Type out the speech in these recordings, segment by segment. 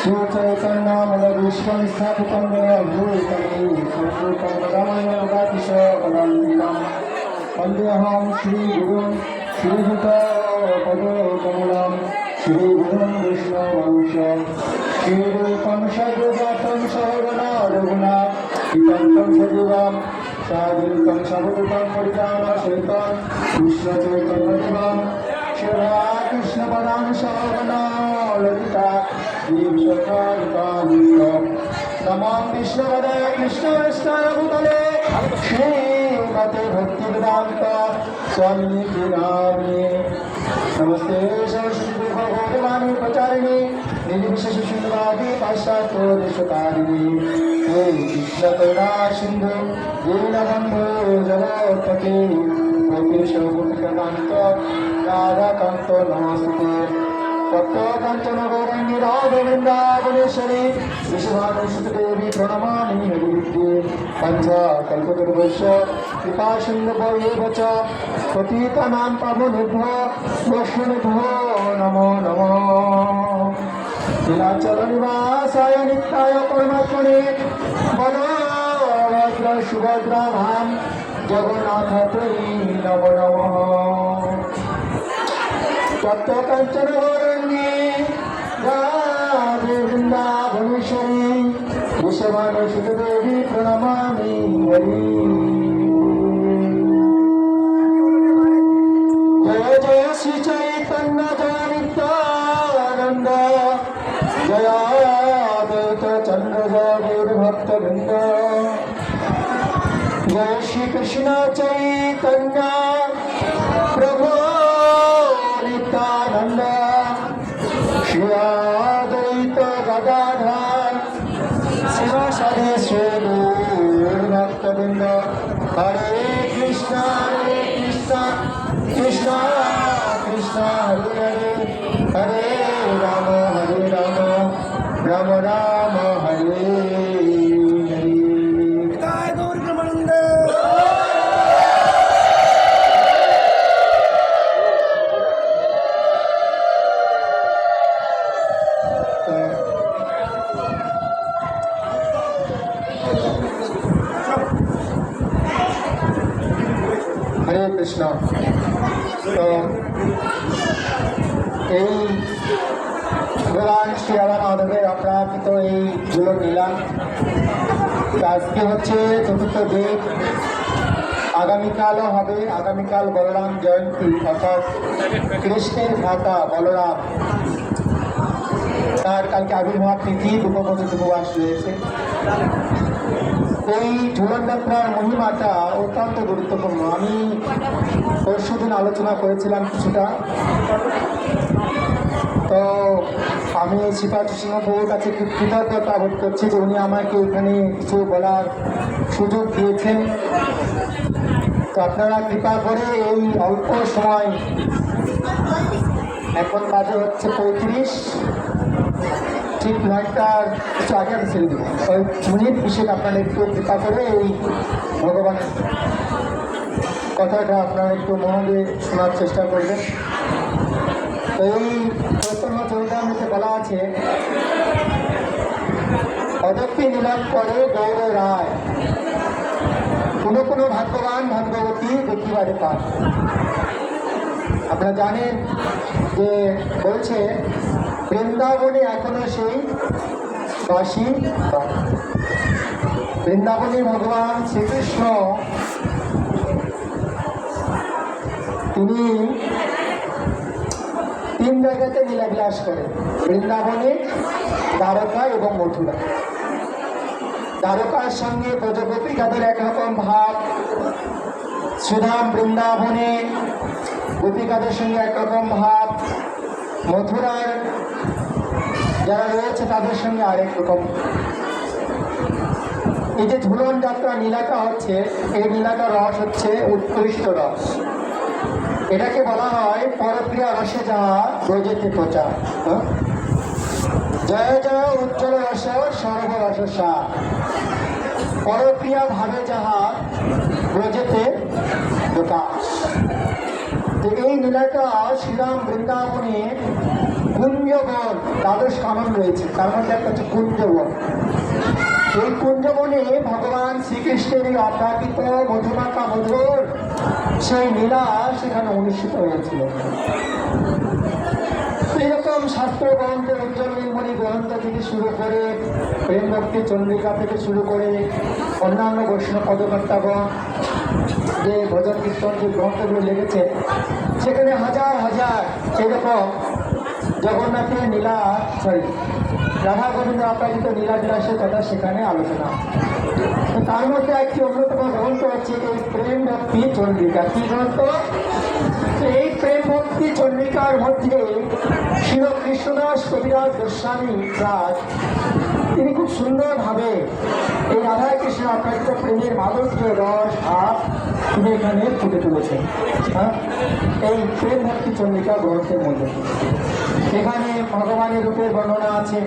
श्रीचैतन्यामलविश्वं स्थापितं भूतमयी संस्कृतं पदमयोगातिशकलन्दिनं वन्देऽहं श्रीगुरुं श्रीयुतपदकमलं श्रीगुरुं विष्णुवंशं श्रीरूपं सद्गतं सहगना रघुना हितं सजीवं साधुतं सभुतं परिजानसहितं विश्वचैतन्यदेवं श्रीराकृष्णपदां सहगना ललिता नमां विष्णुवदय कृष्णविष्णुभूतले श्रीमते भक्तिवेदान्त स्वामिनि नामे नमस्ते सरस्वती भगवानी प्रचारिणी निर्विशेष शून्यवादी पाश्चात्य देशकारिणी हे कृष्ण करुणा सिंधु दीनबन्धु जगत्पते गोपेश गोपिकान्त राधाकान्त नमस्ते তত্ত্বকাঞ্চন গৌরাঙ্গী রাধে বৃন্দাবনেশ্বরী বিশ্বভানুসুতদেবী প্রণমামি হরিবিদ্যে পঞ্চা কল্পতরুবৈশ্য কৃপা সিন্ধু ভৈব চ পতিতানাং পাবনেভ্য বৈষ্ণবেভ্যো নমো নমঃ। নীলাচল নিবাসায় নিত্যায় পরমাত্মনে বলভদ্র সুভদ্রা ধাম জগন্নাথ নম নমঃ। তত্ত্বকাঞ্চন গৌরঙ্গী রাধে বৃন্দাবনেশ্বরী বিশ্বমানসিত দেবী প্রণমামি হরি জয় জয় শ্রী চৈতন্য জয় নিত্যানন্দ জয় দ্বৈত চন্দ্র জয় গৌর ভক্ত বৃন্দ রাম রাম হরে হরে জয় গৌর ব্রহ্মানন্দ হরে কৃষ্ণ তো এই শ্রী রাধা মাধবের এই লীলা আজকে হচ্ছে চতুর্থ দিন। আগামীকালও হবে, আগামীকাল বলরাম জয়ন্তী, অর্থাৎ কৃষ্ণের ভ্রাতা বলরাম। তার কালকে আবির্ভাব তিথি উপবচিত উপবাস রয়েছে। এই ঝুলন যাত্রার মহিমাটা অত্যন্ত গুরুত্বপূর্ণ। আমি পরশু দিন আলোচনা করেছিলাম কিছুটা। তো আমি শ্রীপাঠ সিংহবাবুর কাছে খুব কৃতজ্ঞতা বোধ করছি যে উনি আমাকে এখানে কিছু বলার সুযোগ দিয়েছেন। তো আপনারা কৃপা করে এই অল্প সময়, এখন বাজে হচ্ছে পঁয়ত্রিশ, ঠিক নয়টার কিছু আগে আমি ছেড়ে দেবো। ওই মিনিট বিশেষ আপনারা একটু কৃপা করে এই ভগবানের কথাটা আপনারা একটু মন দিয়ে শোনার চেষ্টা করবেন। এই চৈতন্য চরিতামৃতে বলা আছে অদক্ষি নিলাম করে গৌর রায় কোনো কোনো ভাগ্যবান ভাগ্যবতী দেখিবারে পান আপনারা জানেন যে বলছে, বৃন্দাবনে এখনও সেই পান। বৃন্দাবনে ভগবান শ্রীকৃষ্ণ, তিনি তিন জায়গাতে লীলাবিলাস করে। বৃন্দাবনে দ্বারকা এবং মথুরা। দ্বারকার সঙ্গে ব্রজগোপিকাদের একরকম ভাব। সুধাম বৃন্দাবনে গোপিকাদের সঙ্গে একরকম ভাব। মথুরার যারা রয়েছে তাদের সঙ্গে আরেক রকম। এই যে ঝুলন যাত্রা, নীলাটা হচ্ছে, এই নীলাটা রস হচ্ছে উৎকৃষ্ট রস। এটাকে বলা হয় পরক্রিয়া রসে যাহা ব্রজেতে প্রচার হ্যাঁ? জয় জয়, উজ্জ্বল রস সর্বরস সার পরক্রিয়া ভাবে যাহা ব্রজেতে প্রকাশ এই লীলাটা শ্রীরাম বৃন্দাবনে কুঞ্জবন, দ্বাদশ কানন রয়েছে। তার মধ্যে একটা হচ্ছে কুঞ্জবন। এই কুঞ্জবনে ভগবান শ্রীকৃষ্ণের অপ্রাকৃত মধুমাখা মধুর সেই লীলা সেখানে অনুষ্ঠিত হয়েছিল। এরকম শাস্ত্র গ্রন্থ উজ্জ্বল নীলমণি গ্রন্থ থেকে শুরু করে প্রেম ভক্তি চন্দ্রিকা থেকে শুরু করে অন্যান্য বৈষ্ণব পদকর্তাগণ যে ভজন কীর্তন যে গ্রন্থগুলো লেগেছে সেখানে হাজার হাজার এরকম জগন্নাথের নীলা সরি রাধা গোবিন্দ আপাদিত নীলা বিলাসের কথা সেখানে আলোচনা। তো তার মধ্যে একটি অন্যতম গ্রন্থ হচ্ছে এই প্রেম ভক্তি চন্দ্রিকা। কি গ্রন্থ এই প্রেম ভক্তি চন্দ্রিকার মধ্যে শিল কৃষ্ণদাস কবিরাজ গোস্বামী রাজ, তিনি খুব সুন্দরভাবে এই রাধা কৃষ্ণ আকারিত প্রেমের মাধুর্য, রস, ভাব তিনি এখানে ফুটে তুলেছেন। হ্যাঁ? এই প্রেম ভক্তি চন্দ্রিকা গ্রন্থের মধ্যে। এখানে ভগবানের রূপের বর্ণনা আছে।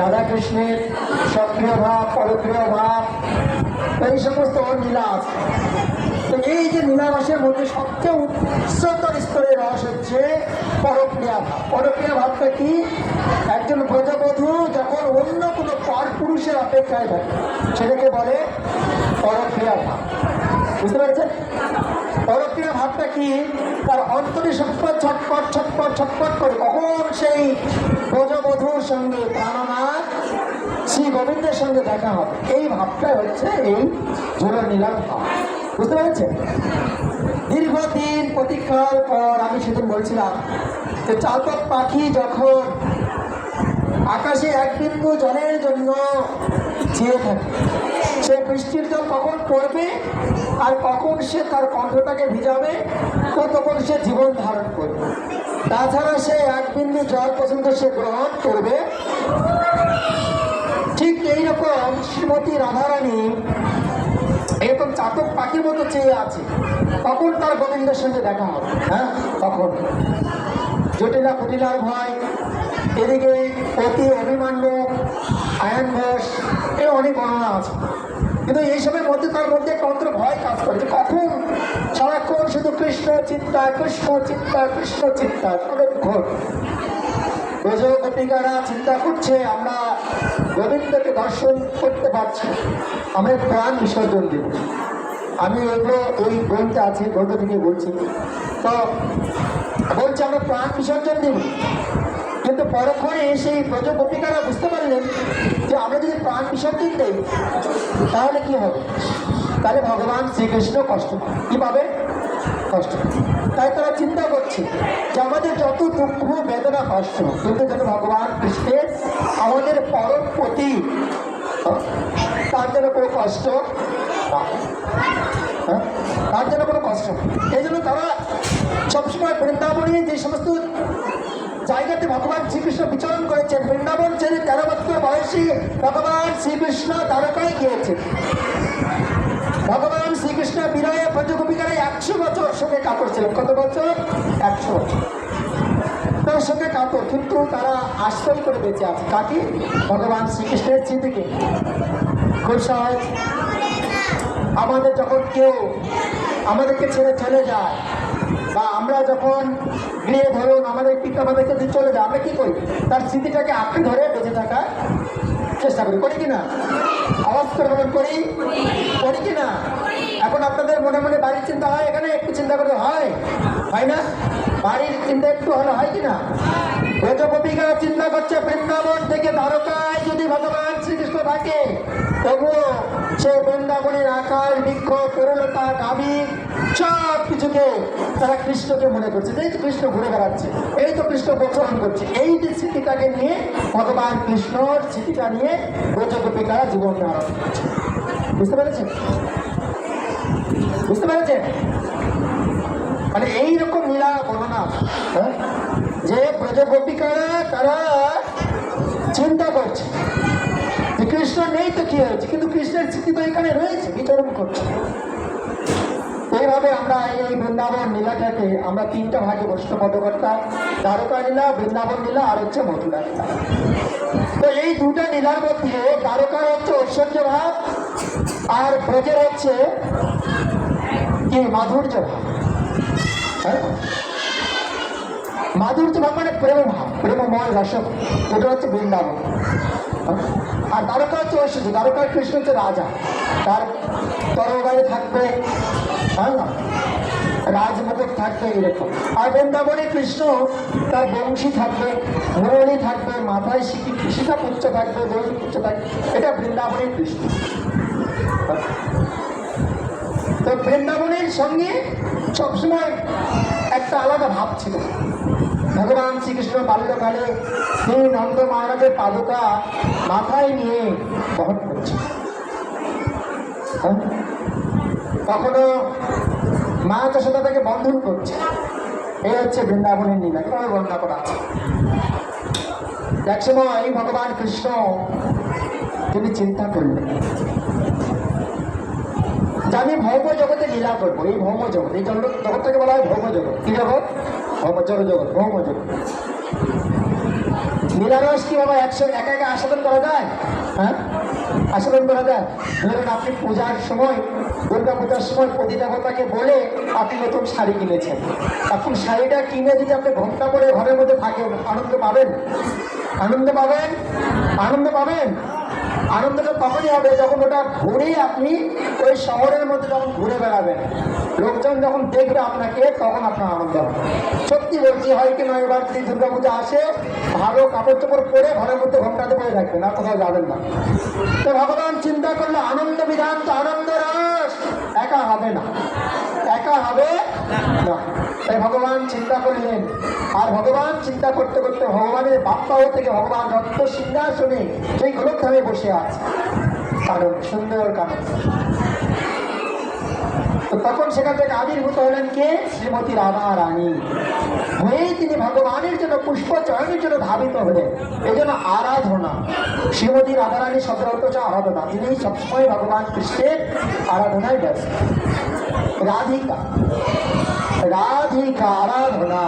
রাধা কৃষ্ণের সক্রিয় ভাব পরক্রিয় ভাব এই সমস্ত আছে তো এই যে নীলাবাসের মধ্যে সবচেয়ে উচ্চতর স্তরের রস হচ্ছে পরক্রিয়া ভাব। পরক্রিয়া ভাবটা কি? একজন ব্রজবধূ যখন অন্য কোনো পর পুরুষের অপেক্ষায় থাকে, সেটাকে বলে পরক্রিয়া ভাব। বুঝতে পারছেন? পরক্রিয়া ভাবটা কি? তার অন্তরে ছটপট ছটপট ছটপট ছটপট করে কখন সেই ব্রজবধূর সঙ্গে প্রাণনাথ শ্রী গোবিন্দের সঙ্গে দেখা হবে। এই ভাবটাই হচ্ছে এই ঝোলা নিলাম ভাব। বুঝতে পেরেছেন? দীর্ঘদিন প্রতীক্ষার পর আমি সেদিন বলছিলাম যে চাতক পাখি যখন আকাশে এক বিন্দু জলের জন্য চেয়ে থাকে, সে বৃষ্টির জল কখন পড়বে আর কখন সে তার কণ্ঠটাকে ভিজাবে তো তখন সে জীবন ধারণ করবে। তাছাড়া সে এক বিন্দু জল পর্যন্ত সে গ্রহণ করবে। ঠিক এইরকম শ্রীমতী রাধারানী এরকম চাতক পাখির মতো চেয়ে আছে। তখন তার গোবিন্দের সঙ্গে দেখা হবে? হ্যাঁ? তখন জটিলা কুটিলার ভয়, এদিকে অতি অভিমান্য আয়ন ঘোষ এর অনেক গণনা আছে। কিন্তু এইসবের মধ্যে তার মধ্যে একটা অন্তর ভয় কাজ করে কখন? সারাক্ষণ শুধু কৃষ্ণ চিন্তা কৃষ্ণ চিন্তা কৃষ্ণ চিন্তা অনেক গোপিকারা চিন্তা করছে, আমরা গোবিন্দকে দর্শন করতে পারছি। আমরা প্রাণ বিসর্জন দেব। আমি এগুলো, এই গ্রন্থে আছে গ্রন্থ থেকে বলছি। তো বলছে, আমরা প্রাণ বিসর্জন দেব। কিন্তু পরক্ষণে সেই ব্রজ গোপিকারা বুঝতে পারলেন যে আমরা যদি প্রাণ বিসর্জন দেই, তাহলে কি হবে? তাহলে ভগবান শ্রীকৃষ্ণ কষ্ট কি পাবে কষ্ট। তাই তারা চিন্তা করছে যে আমাদের যত দুঃখ, বেদনা, কষ্ট, কিন্তু যেন ভগবান কৃষ্ণের আমাদের পরম প্রতি তার যেন কোনো কষ্ট হয়। তার যেন কোনো কষ্ট এই জন্য তারা সবসময় বৃন্দাবনে যে সমস্ত জায়গাতে ভগবান শ্রীকৃষ্ণ বিচরণ করেছেন, বৃন্দাবন ছেড়ে তেরো বছর বয়সী ভগবান শ্রীকৃষ্ণ দ্বারকায় গিয়েছেন। ভগবান শ্রীকৃষ্ণ বিনয়ে পঞ্চগোপিকারা একশো বছর সঙ্গে কাপড় ছিলেন কত বছর? একশো বছর। তার সঙ্গে কাপড়, কিন্তু তারা আশ্রয় করে বেঁচে আছে কাকি? ভগবান শ্রীকৃষ্ণের স্মৃতিকে। খুব সহজ। আমাদের যখন কেউ আমাদেরকে ছেড়ে চলে যায়, বা আমরা যখন গৃহে ধরুন আমাদের পিতা আমাদেরকে চলে যায়, আমরা কি করি? তার স্মৃতিটাকে আঁকড়ে ধরে বেঁচে থাকার চেষ্টা করি। করি কিনা? আওয়াজ করে বলেন করি। করি। কিনা? এখন আপনাদের মনে মনে বাড়ির চিন্তা হয় এখানে একটু চিন্তা করতে হয়। হয় না? বাড়ির চিন্তা একটু হলে হয় কিনা? ব্রজগোপিকারা চিন্তা করছে বৃন্দাবন থেকে দ্বারকায় যদি ভগবান শ্রীকৃষ্ণ থাকে, তবুও সে বৃন্দাবনের আকার, বৃক্ষ তরুলতা নাবি সব কিছুকে তারা কৃষ্ণকে মনে করছে। এই তো কৃষ্ণ ঘুরে বেড়াচ্ছে, এই তো কৃষ্ণ গোচরণ করছে। এই যে স্মৃতিটাকে নিয়ে ভগবান কৃষ্ণর স্মৃতিটা নিয়ে ব্রজগোপিকারা জীবন ধারণ বুঝতে পেরেছেন? বুঝতে পেরেছেন? মানে এইরকম লীলা বর্ণনা হ্যাঁ? যে ব্রজগোপিকারা তারা চিন্তা করছে যে কৃষ্ণ নেই তো কি হয়েছে? কিন্তু কৃষ্ণের স্মৃতি তো এখানে রয়েছে, বিতরণ করছে। এইভাবে আমরা এই বৃন্দাবন লীলাটাকে আমরা তিনটা ভাগে বৈষ্ণবদ্ধ করতাম দ্বারকা লীলা বৃন্দাবন লীলা আর হচ্ছে মথুরা লীলা তো এই দুটা লীলার মধ্যে দ্বারকার হচ্ছে ঐশ্বর্য ভাব আর ব্রজের হচ্ছে কি? মাধুর্য ভাব হ্যাঁ? মাধুর্য ভাব প্রেম ভাব প্রেম প্রেমময় রসক এটা হচ্ছে বৃন্দাবন। আর দ্বারকা হচ্ছে ঐশ্বর্য দ্বারকার কৃষ্ণ হচ্ছে রাজা। তার তরবারি থাকবে হ্যাঁ? না থাকবে এরকম। আর বৃন্দাবনে কৃষ্ণ, তার বংশী থাকবে, মুরলী থাকবে, মাথায় শিখি, শিখা পুচ্ছ থাকবে, দোষ পুচ্ছ থাকবে, এটা বৃন্দাবনে কৃষ্ণ। তো বৃন্দাবনের সঙ্গে সবসময় একটা আলাদা ভাব ছিল। ভগবান শ্রীকৃষ্ণ বাল্যকালে তিনি নন্দ মহারাজের পাদুকা মাথায় নিয়ে বহন করছে। হ্যাঁ? কখনো মা যশোদা তাকে বন্ধন করছে। এই হচ্ছে বৃন্দাবনের নীলা কীভাবে বর্ণনা করা আছে। এক সময় ভগবান কৃষ্ণ, তিনি চিন্তা করলেন, যে আমি ভৌম জগতে লীলা করব, এই ভৌম জগৎ এই জগৎ জগৎটাকে বলা হয় ভৌম জগৎ কি জগৎ? ভৌম জড় জগৎ ভৌম জগৎ লীলারস কি বাবা একশো, একা একা আস্বাদন করা যায়? হ্যাঁ? আস্বাদন করা যায়? ধরুন আপনি পূজার সময়, দুর্গা পূজার সময় প্রতি দেবতাকে বলে আপনি নতুন শাড়ি কিনেছেন। এখন শাড়িটা কিনে যদি আপনি ঘণ্টা পরে ঘরের মধ্যে থাকেন আনন্দ পাবেন? আনন্দ পাবেন? আনন্দ পাবেন? আনন্দটা তখনই হবে যখন ওটা ঘুরেই আপনি ওই শহরের মধ্যে যখন ঘুরে বেড়াবেন। লোকজন যখন দেখবে আপনাকে, তখন আপনার আনন্দ হবে। সত্যি বলছি, হয় কি নয় এবার যদি দুর্গা পূজা আসে, ভালো কাপড় চোপড় পরে ঘরের মধ্যে ঘন্টাতে পরে রাখবেন আর কোথাও যাবেন না। তো ভগবান চিন্তা করলে আনন্দ বিধান তো আনন্দ রস, একা হবে না। একা হবে? না। তাই ভগবান চিন্তা করলেন আর ভগবান চিন্তা করতে করতে ভগবানের বাপ্পাহ থেকে ভগবান রক্ত সিংহাসনে সেই গোলকধামে বসে আছে। কারণ, সুন্দর কারণ। তখন সেখান থেকে আবির্ভূত হলেন কে? শ্রীমতী রাধা রানী হয়েই তিনি ভগবানের জন্য পুষ্প চয়নের জন্য ধাবিত হলেন। এই জন্য আরাধনা। শ্রীমতী রাধা রানী শব্দ অর্থ হচ্ছে আরাধনা। তিনি সবসময় ভগবান কৃষ্ণের আরাধনায় ব্যস্ত। রাধিকা। রাধিকা আরাধনা।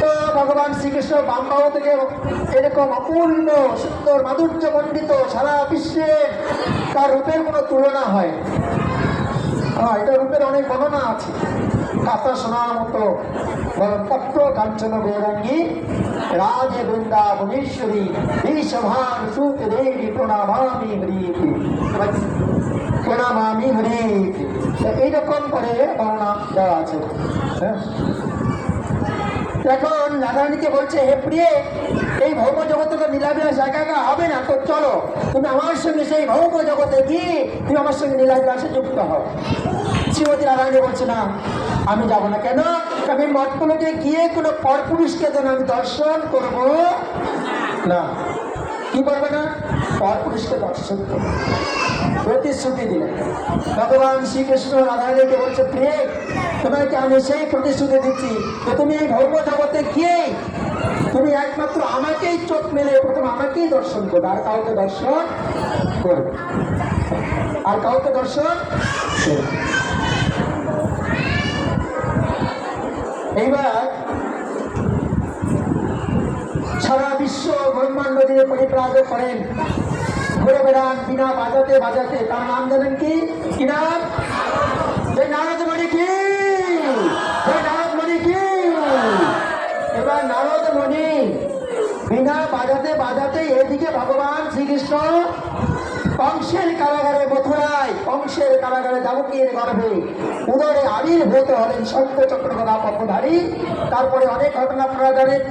তো ভগবান শ্রীকৃষ্ণ বামবাহ থেকে এরকম অপূর্ণ, সুন্দর মাধুর্য মণ্ডিত সারা বিশ্বে তার রূপের কোনো তুলনা হয়। হ্যাঁ এটা রূপের অনেক বর্ণনা আছে। কাতা শোনার মতো তত্ত্ব কাঞ্চন গৌরাঙ্গী রাধে বৃন্দাবনেশ্বরী বিশ্বভান সুত দেবী প্রণামামি হরিতি। প্রণামামি হরিতি। এইরকম করে বর্ণনা দেওয়া আছে। হ্যাঁ। এখন রাধারানীকে বলছে, হে প্রিয়ে এই ভৌম জগতে তো নীলাবিলাস একা একা হবে না, তো চলো। তুমি আমার সঙ্গে সেই ভৌম জগতে গিয়ে তুমি আমার সঙ্গে নীলাবিলাসে যুক্ত হও। শ্রীমতী রাধারানী বলছে, না, আমি যাব না। কেন? আমি মঠগুলোকে গিয়ে কোনো পরপুরুষকে যেন আমি দর্শন করব না। কি করবে না? পরপুরুষকে দর্শন করব। প্রতিশ্রুতি দিলেন ভগবান শ্রীকৃষ্ণ রাধারানীকে বলছে প্রিয়ে তোমাকে আমি সেই প্রতিশ্রুতি দিচ্ছি তুমি এই ভৌম জগতে গিয়ে তুমি একমাত্র আমাকেই চোখ মেলে, প্রথম আমাকেই দর্শন করবে। আর কাউকে দর্শন করবে আর কাউকে দর্শন এইবার সারা বিশ্ব ব্রহ্মাণ্ড দিয়ে পরিপ্রাজ করেন। ঘুরে বেড়ান, বিনা বাজাতে বাজাতে। তার নাম জানেন কি? কি নাম? এই নারদ মণি কি এই নারদ মণি কি এবার নারদ মণি বিনা বাজাতে বাজাতে এদিকে কংসের কারাগারে মথুরায় কংসের কারাগারে দাবুকের গর্ভে উদরে আবির্ভূত হলেন সত্য চক্রকথা পথধারী তারপরে অনেক ঘটনা আপনারা জানেন।